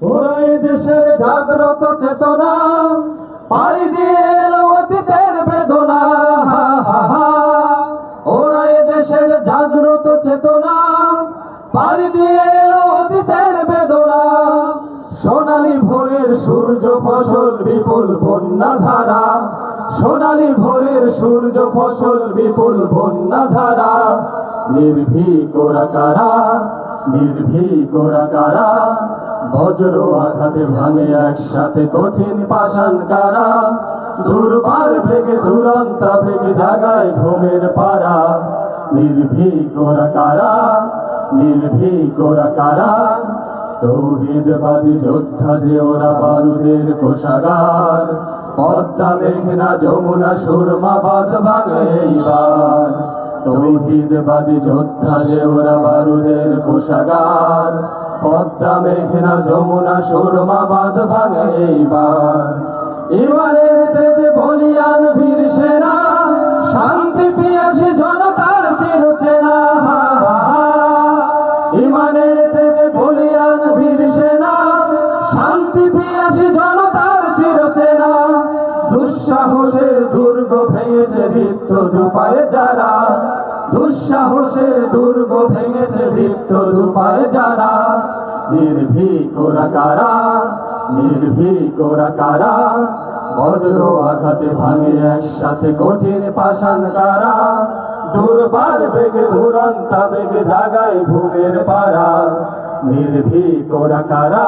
ওরা দেশের জাগ্রত চেতনা, পাড়ি দিয়ে এলো অতীতের বেদনা। ওরা দেশের জাগ্রত চেতনা, পাড়ি দিয়ে এলো অতীতের বেদনা। সোনালী ভোরের সূর্য ফসল বিপুল বন্যা ধারা সোনালী ভোরের সূর্য ফসল বিপুল বন্যা ধারা নির্ভীক কারা? নির্ভীক ওরা কারা? বজ্র আঘাতে ভাঙে একসাথে কঠিন পাষাণ কারা? দুর্বার বেগে দুরন্ত বেগে জাগায় ঘুমের পাড়া। নির্ভীক কারা? নির্ভীক ওরা কারা? তৌহিদবাদী যোদ্ধা যে ওরা বারুদের কোষাগার। পদ্মা, মেঘনা, যমুনা, সুরমা বাদ ভাঙে এইবার। তৌহিদবাদী যোদ্ধা যে ওরা বারুদের কোষাগার, পদ্মা মেঘনা যমুনা সুরমা বাদ ভাঙে এইবার এবারের তেজে বলিয়ান বীর সেনা, শান্তি পিয়াসী জনতার চিরচেনা। ইমানের তেজে বলিয়ান বীর সেনা, শান্তি পিয়াসী জনতার চিরচেনা দুঃসাহসের দুর্গ ভেঙেছে দীপ্ত দুপায়ে যারা দুঃসাহসের দুর্গ ভেঙেছে দীপ্ত দুপায়ে যারা, নির্ভীক ওরা কারা, নির্ভীক ওরা কারা? বজ্র আঘাতে ভাঙে একসাথে কঠিন পাষাণ কারা? দুর্বার বেগে দুরন্ত বেগে জাগায় ঘুমের পাড়া, নির্ভীক ওরা কারা?